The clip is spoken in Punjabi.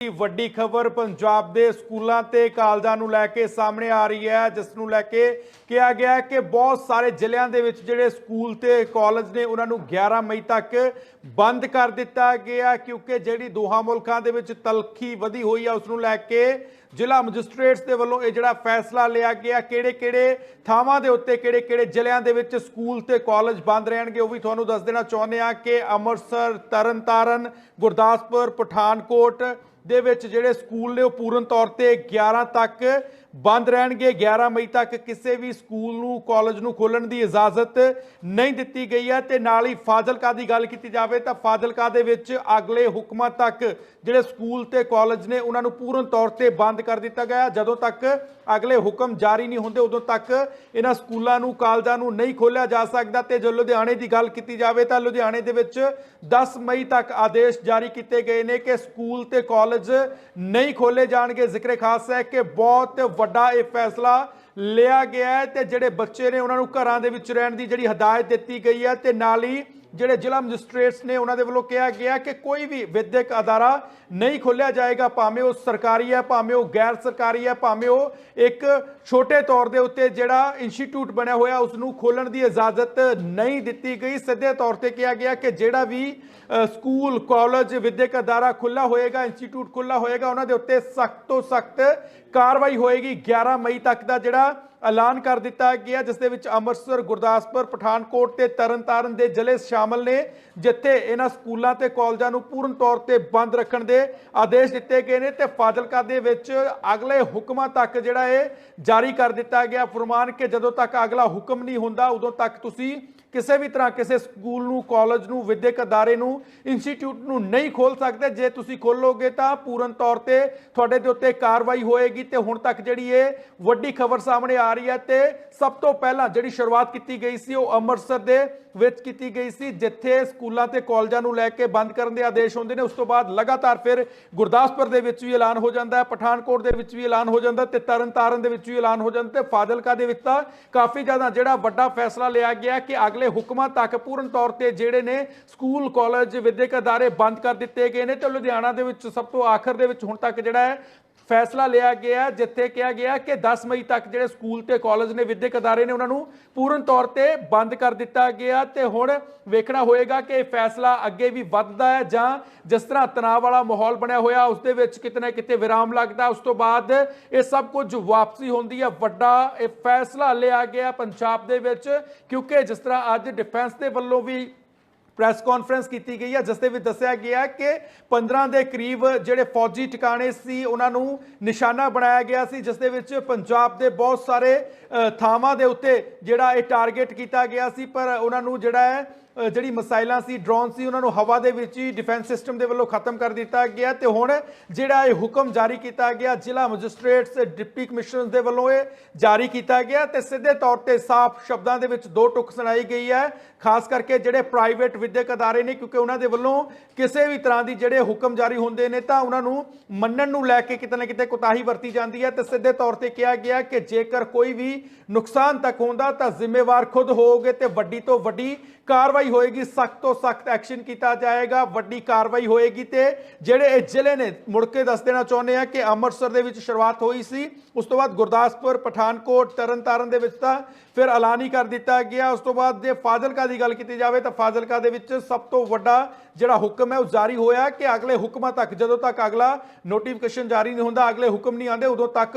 ਵੱਡੀ ਖਬਰ ਪੰਜਾਬ ਦੇ ਸਕੂਲਾਂ ਤੇ ਕਾਲਜਾਂ ਨੂੰ ਲੈ ਕੇ ਸਾਹਮਣੇ ਆ ਰਹੀ ਹੈ, ਜਿਸ ਨੂੰ ਲੈ ਕੇ ਕਿਹਾ ਗਿਆ ਕਿ ਬਹੁਤ ਸਾਰੇ ਜ਼ਿਲ੍ਹਿਆਂ ਦੇ ਵਿੱਚ ਜਿਹੜੇ ਸਕੂਲ ਤੇ ਕਾਲਜ ਨੇ, ਉਹਨਾਂ ਨੂੰ 11 ਮਈ ਤੱਕ ਬੰਦ ਕਰ ਦਿੱਤਾ ਗਿਆ ਕਿਉਂਕਿ ਜਿਹੜੀ ਦੋਹਾਂ ਮੁਲਕਾਂ ਦੇ ਵਿੱਚ ਤਲਖੀ ਵਧੀ ਹੋਈ ਹੈ, ਉਸ ਨੂੰ ਲੈ ਕੇ ਜ਼ਿਲ੍ਹਾ ਮੈਜਿਸਟ੍ਰੇਟਸ ਦੇ ਵੱਲੋਂ ਇਹ ਜਿਹੜਾ ਫੈਸਲਾ ਲਿਆ ਗਿਆ ਕਿਹੜੇ ਕਿਹੜੇ ਥਾਵਾਂ ਦੇ ਉੱਤੇ ਕਿਹੜੇ ਕਿਹੜੇ ਜ਼ਿਲ੍ਹਿਆਂ ਦੇ ਵਿੱਚ ਸਕੂਲ ਤੇ ਕਾਲਜ ਬੰਦ ਰਹਿਣਗੇ, ਉਹ ਵੀ ਤੁਹਾਨੂੰ ਦੱਸ ਦੇਣਾ ਚਾਹੁੰਦੇ ਆ ਕਿ ਅੰਮ੍ਰਿਤਸਰ, ਤਰਨਤਾਰਨ, ਗੁਰਦਾਸਪੁਰ, ਪਠਾਨਕੋਟ ਦੇ ਵਿੱਚ ਜਿਹੜੇ ਸਕੂਲ ਨੇ ਉਹ ਪੂਰਨ ਤੌਰ ਤੇ 11 ਤੱਕ ਬੰਦ ਰਹਿਣਗੇ। 11 ਮਈ ਤੱਕ ਕਿਸੇ ਵੀ ਸਕੂਲ ਨੂੰ, ਕਾਲਜ ਨੂੰ ਖੋਲਣ ਦੀ ਇਜਾਜ਼ਤ ਨਹੀਂ ਦਿੱਤੀ ਗਈ ਹੈ। ਤੇ ਨਾਲ ਹੀ ਫਾਜ਼ਿਲਕਾ ਦੀ ਗੱਲ ਕੀਤੀ ਜਾਵੇ ਤਾਂ ਫਾਜ਼ਿਲਕਾ ਦੇ ਵਿੱਚ ਅਗਲੇ ਹੁਕਮਾਂ ਤੱਕ ਜਿਹੜੇ ਸਕੂਲ ਤੇ ਕਾਲਜ ਨੇ, ਉਹਨਾਂ ਨੂੰ ਪੂਰਨ ਤੌਰ ਤੇ ਬੰਦ ਕਰ ਦਿੱਤਾ ਗਿਆ ਜਦੋਂ ਤੱਕ ਅਗਲੇ ਹੁਕਮ ਜਾਰੀ ਨਹੀਂ ਹੁੰਦੇ, ਉਦੋਂ ਤੱਕ ਇਹਨਾਂ ਸਕੂਲਾਂ ਨੂੰ, ਕਾਲਜਾਂ ਨੂੰ ਨਹੀਂ ਖੋਲਿਆ ਜਾ ਸਕਦਾ। ਤੇ ਜੋ ਲੁਧਿਆਣੇ ਦੀ ਗੱਲ ਕੀਤੀ ਜਾਵੇ ਤਾਂ ਲੁਧਿਆਣੇ ਦੇ ਵਿੱਚ 10 ਮਈ ਤੱਕ ਆਦੇਸ਼ ਜਾਰੀ ਕੀਤੇ ਗਏ ਨੇ ਕਿ ਸਕੂਲ ਤੇ ਕਾਲਜ ਨਹੀਂ ਖੋਲੇ ਜਾਣਗੇ। ਜ਼ਿਕਰ ਖਾਸ ਹੈ ਕਿ ਬਹੁਤ ਵੱਡਾ ਇਹ ਫੈਸਲਾ ਲਿਆ ਗਿਆ ਹੈ ਤੇ ਜਿਹੜੇ ਬੱਚੇ ਨੇ ਉਹਨਾਂ ਨੂੰ ਘਰਾਂ ਦੇ ਵਿੱਚ ਰਹਿਣ ਦੀ ਜਿਹੜੀ ਹਦਾਇਤ ਦਿੱਤੀ ਗਈ ਹੈ ਤੇ ਨਾਲ ਹੀ ਜਿਹੜੇ ਜ਼ਿਲ੍ਹਾ ਮੈਜਿਸਟ੍ਰੇਟਸ ਨੇ ਉਹਨਾਂ ਦੇ ਵੱਲੋਂ ਕਿਹਾ ਗਿਆ ਕਿ ਕੋਈ ਵੀ ਵਿਦਿਅਕ ਅਦਾਰਾ ਨਹੀਂ ਖੋਲਿਆ ਜਾਏਗਾ, ਭਾਵੇਂ ਉਹ ਸਰਕਾਰੀ ਹੈ, ਭਾਵੇਂ ਉਹ ਗੈਰ ਸਰਕਾਰੀ ਹੈ, ਭਾਵੇਂ ਉਹ ਇੱਕ ਛੋਟੇ ਤੌਰ ਦੇ ਉੱਤੇ ਜਿਹੜਾ ਇੰਸਟੀਚਿਊਟ ਬਣਿਆ ਹੋਇਆ ਉਸ ਨੂੰ ਖੋਲਣ ਦੀ ਇਜਾਜ਼ਤ ਨਹੀਂ ਦਿੱਤੀ ਗਈ। ਸਿੱਧੇ ਤੌਰ ਤੇ ਕਿਹਾ ਗਿਆ ਕਿ ਜਿਹੜਾ ਵੀ ਸਕੂਲ, ਕਾਲਜ ਵਿਦਿਅਕ ਅਦਾਰਾ ਖੁੱਲਾ ਹੋਏਗਾ, ਇੰਸਟੀਚਿਊਟ ਖੁੱਲਾ ਹੋਏਗਾ, ਉਹਨਾਂ ਦੇ ਉੱਤੇ ਸਖਤ ਤੋਂ ਸਖਤ ਕਾਰਵਾਈ ਹੋਏਗੀ। 11 ਮਈ ਤੱਕ ਦਾ ਜਿਹੜਾ ਐਲਾਨ ਕਰ ਦਿੱਤਾ ਗਿਆ ਜਿਸ ਦੇ ਵਿੱਚ ਅੰਮ੍ਰਿਤਸਰ, ਗੁਰਦਾਸਪੁਰ, ਪਠਾਨਕੋਟ ਤੇ ਤਰਨਤਾਰਨ ਦੇ ਜ਼ਿਲ੍ਹੇ ਸ਼ਾਮਲ ਨੇ, ਜਿੱਥੇ ਇਹਨਾਂ ਸਕੂਲਾਂ ਤੇ ਕਾਲਜਾਂ ਨੂੰ ਪੂਰਨ ਤੌਰ ਤੇ ਬੰਦ ਰੱਖਣ ਦੇ ਆਦੇਸ਼ ਦਿੱਤੇ ਗਏ ਨੇ ਤੇ ਫਾਜ਼ਿਲਕਾ ਦੇ ਵਿੱਚ ਅਗਲੇ ਹੁਕਮਾਂ ਤੱਕ ਜਿਹੜਾ ਇਹ ਜਾਰੀ ਕਰ ਦਿੱਤਾ ਗਿਆ। ਫਰਮਾਨ ਕਿ ਜਦੋਂ ਤੱਕ ਅਗਲਾ ਹੁਕਮ ਨਹੀਂ ਹੁੰਦਾ, ਉਦੋਂ ਤੱਕ ਤੁਸੀਂ ਕਿਸੇ ਵੀ ਤਰ੍ਹਾਂ ਕਿਸੇ ਸਕੂਲ ਨੂੰ, ਕਾਲਜ ਨੂੰ, ਵਿਦਿਅਕ ਅਦਾਰੇ ਨੂੰ, ਇੰਸਟੀਚਿਊਟ ਨੂੰ ਨਹੀਂ ਖੋਲ ਸਕਦੇ। ਜੇ ਤੁਸੀਂ ਖੋਲੋਗੇ ਤਾਂ ਪੂਰਨ ਤੌਰ ਤੇ ਤੁਹਾਡੇ ਦੇ ਉੱਤੇ ਕਾਰਵਾਈ ਹੋਏਗੀ ਤੇ ਹੁਣ ਤੱਕ ਜਿਹੜੀ ਇਹ ਵੱਡੀ ਖਬਰ ਸਾਹਮਣੇ ਆ ਰਹੀ ਹੈ ਤੇ ਸਭ ਤੋਂ ਪਹਿਲਾਂ ਜਿਹੜੀ ਸ਼ੁਰੂਆਤ ਕੀਤੀ ਗਈ ਸੀ ਉਹ ਅੰਮ੍ਰਿਤਸਰ ਦੇ ਵਿੱਚ ਕੀਤੀ ਗਈ ਸੀ, ਜਿੱਥੇ ਸਕੂਲਾਂ ਤੇ ਕਾਲਜਾਂ ਨੂੰ ਲੈ ਕੇ ਬੰਦ ਕਰਨ ਦੇ ਆਦੇਸ਼ ਹੁੰਦੇ ਨੇ। ਉਸ ਤੋਂ ਬਾਅਦ ਲਗਾਤਾਰ ਫਿਰ ਗੁਰਦਾਸਪੁਰ ਦੇ ਵਿੱਚ ਵੀ ਐਲਾਨ ਹੋ ਜਾਂਦਾ ਹੈ, ਪਠਾਨਕੋਟ ਦੇ ਵਿੱਚ ਵੀ ਐਲਾਨ ਹੋ ਜਾਂਦਾ ਤੇ ਤਰਨਤਾਰਨ ਦੇ ਵਿੱਚ ਵੀ ਐਲਾਨ ਹੋ ਜਾਂਦਾ ਤੇ ਫਾਜ਼ਿਲਕਾ ਦੇ ਵਿੱਚ ਤਾਂ ਕਾਫੀ ਜ਼ਿਆਦਾ ਜਿਹੜਾ ਵੱਡਾ ਫੈਸਲਾ ਲਿਆ ਗਿਆ ਕਿ ਅਗਲੇ ਹੁਕਮਾਂ ਤੱਕ ਪੂਰਨ ਤੌਰ ਤੇ ਜਿਹੜੇ ਨੇ ਸਕੂਲ, ਕਾਲਜ ਵਿਦਿਅਕ ਅਦਾਰੇ ਬੰਦ ਕਰ ਦਿੱਤੇ ਗਏ ਨੇ ਤੇ ਲੁਧਿਆਣਾ ਦੇ ਵਿੱਚ ਸਭ ਤੋਂ ਆਖਰ ਦੇ ਵਿੱਚ ਹੁਣ ਤੱਕ ਜਿਹੜਾ ਹੈ ਫੈਸਲਾ ਲਿਆ ਗਿਆ ਜਿੱਥੇ ਕਿਹਾ ਗਿਆ ਕਿ 10 ਮਈ ਤੱਕ ਜਿਹੜੇ ਸਕੂਲ ਤੇ ਕਾਲਜ ਨੇ ਵਿਦਿਅਕ ਅਦਾਰੇ ਨੇ, ਉਹਨਾਂ ਨੂੰ ਪੂਰਨ ਤੌਰ ਤੇ ਬੰਦ ਕਰ ਦਿੱਤਾ ਗਿਆ ਤੇ ਹੁਣ ਵੇਖਣਾ ਹੋਏਗਾ ਕਿ ਇਹ ਫੈਸਲਾ ਅੱਗੇ ਵੀ ਵੱਧਦਾ ਹੈ ਜਾਂ ਜਿਸ ਤਰ੍ਹਾਂ ਤਣਾਅ ਵਾਲਾ ਮਾਹੌਲ ਬਣਿਆ ਹੋਇਆ, ਉਸ ਦੇ ਵਿੱਚ ਕਿਤੇ ਨਾ ਕਿਤੇ ਵਿਰਾਮ ਲੱਗਦਾ ਉਸ ਤੋਂ ਬਾਅਦ ਇਹ ਸਭ ਕੁਝ ਵਾਪਸੀ ਹੁੰਦੀ ਹੈ। ਵੱਡਾ ਇਹ ਫੈਸਲਾ ਲਿਆ ਗਿਆ ਪੰਜਾਬ ਦੇ ਵਿੱਚ, ਕਿਉਂਕਿ ਜਿਸ ਤਰ੍ਹਾਂ ਅੱਜ ਡਿਫੈਂਸ ਦੇ ਵੱਲੋਂ ਵੀ ਪ੍ਰੈਸ ਕਾਨਫਰੰਸ ਕੀਤੀ ਗਈ ਹੈ, ਜਿਸ ਦੇ ਵਿੱਚ ਦੱਸਿਆ ਗਿਆ ਕਿ 15 ਦੇ ਕਰੀਬ ਜਿਹੜੇ ਫੌਜੀ ਟਿਕਾਣੇ ਸੀ, ਉਹਨਾਂ ਨੂੰ ਨਿਸ਼ਾਨਾ ਬਣਾਇਆ ਗਿਆ ਸੀ, ਜਿਸ ਦੇ ਵਿੱਚ ਪੰਜਾਬ ਦੇ ਬਹੁਤ ਸਾਰੇ ਥਾਵਾਂ ਦੇ ਉੱਤੇ ਜਿਹੜਾ ਇਹ ਟਾਰਗੇਟ ਕੀਤਾ ਗਿਆ ਸੀ, ਪਰ ਉਹਨਾਂ ਨੂੰ ਜਿਹੜਾ ਹੈ ਜਿਹੜੀ ਮਿਸਾਈਲਾਂ ਸੀ, ਡਰੋਨ ਸੀ, ਉਹਨਾਂ ਨੂੰ ਹਵਾ ਦੇ ਵਿੱਚ ਹੀ ਡਿਫੈਂਸ ਸਿਸਟਮ ਦੇ ਵੱਲੋਂ ਖਤਮ ਕਰ ਦਿੱਤਾ ਗਿਆ ਤੇ ਹੁਣ ਜਿਹੜਾ ਇਹ ਹੁਕਮ ਜਾਰੀ ਕੀਤਾ ਗਿਆ, ਜ਼ਿਲ੍ਹਾ ਮੈਜਿਸਟ੍ਰੇਟਸ ਡਿਪਟੀ ਕਮਿਸ਼ਨਰਸ ਦੇ ਵੱਲੋਂ ਇਹ ਜਾਰੀ ਕੀਤਾ ਗਿਆ ਤੇ ਸਿੱਧੇ ਤੌਰ ਤੇ ਸਾਫ਼ ਸ਼ਬਦਾਂ ਦੇ ਵਿੱਚ ਦੋ ਟੁਕ ਸੁਣਾਈ ਗਈ ਹੈ। ਖਾਸ ਕਰਕੇ ਜਿਹੜੇ ਪ੍ਰਾਈਵੇਟ ਵਿਦਿਅਕ ਅਦਾਰੇ ਨੇ, ਕਿਉਂਕਿ ਉਹਨਾਂ ਦੇ ਵੱਲੋਂ ਕਿਸੇ ਵੀ ਤਰ੍ਹਾਂ ਦੀ ਜਿਹੜੇ ਹੁਕਮ ਜਾਰੀ ਹੁੰਦੇ ਨੇ, ਤਾਂ ਉਹਨਾਂ ਨੂੰ ਮੰਨਣ ਨੂੰ ਲੈ ਕੇ ਕਿਤੇ ਨਾ ਕਿਤੇ ਕੁਤਾਹੀ ਵਰਤੀ ਜਾਂਦੀ ਹੈ ਤੇ ਸਿੱਧੇ ਤੌਰ ਤੇ ਕਿਹਾ ਗਿਆ ਕਿ ਜੇਕਰ ਕੋਈ ਵੀ ਨੁਕਸਾਨ ਤੱਕ ਹੁੰਦਾ, ਤਾਂ ਜ਼ਿੰਮੇਵਾਰ ਖੁਦ ਹੋਵੋਗੇ ਤੇ ਵੱਡੀ ਤੋਂ ਵੱਡੀ ਕਾਰਵਾਈ ਹੋਏਗੀ, ਸਖਤ ਤੋਂ ਸਖਤ ਐਕਸ਼ਨ ਕੀਤਾ ਜਾਏਗਾ, ਵੱਡੀ ਕਾਰਵਾਈ ਹੋਏਗੀ ਤੇ ਜਿਹੜੇ ਇਹ ਜ਼ਿਲ੍ਹੇ ਨੇ, ਮੁੜ ਕੇ ਦੱਸ ਦੇਣਾ ਚਾਹੁੰਦੇ ਆ ਕਿ ਅੰਮ੍ਰਿਤਸਰ ਦੇ ਵਿੱਚ ਸ਼ੁਰੂਆਤ ਹੋਈ ਸੀ, ਉਸ ਤੋਂ ਬਾਅਦ ਗੁਰਦਾਸਪੁਰ, ਪਠਾਨਕੋਟ, ਤਰਨਤਾਰਨ ਦੇ ਵਿੱਚ ਤਾਂ ਫਿਰ ਐਲਾਨ ਹੀ ਕਰ ਦਿੱਤਾ ਗਿਆ, ਉਸ ਤੋਂ ਬਾਅਦ ਜੇ ਫਾਜ਼ਿਲਕਾ ਦੀ ਗੱਲ ਕੀਤੀ ਜਾਵੇ ਤਾਂ ਫਾਜ਼ਿਲਕਾ ਦੇ ਵਿੱਚ ਸਭ ਤੋਂ ਵੱਡਾ ਜਿਹੜਾ ਹੁਕਮ ਹੈ, ਉਹ ਜਾਰੀ ਹੋਇਆ ਕਿ ਅਗਲੇ ਹੁਕਮਾਂ ਤੱਕ, ਜਦੋਂ ਤੱਕ ਅਗਲਾ ਨੋਟੀਫਿਕੇਸ਼ਨ ਜਾਰੀ ਨਹੀਂ ਹੁੰਦਾ, ਅਗਲੇ ਹੁਕਮ ਨਹੀਂ ਆਉਂਦੇ, ਉਦੋਂ ਤੱਕ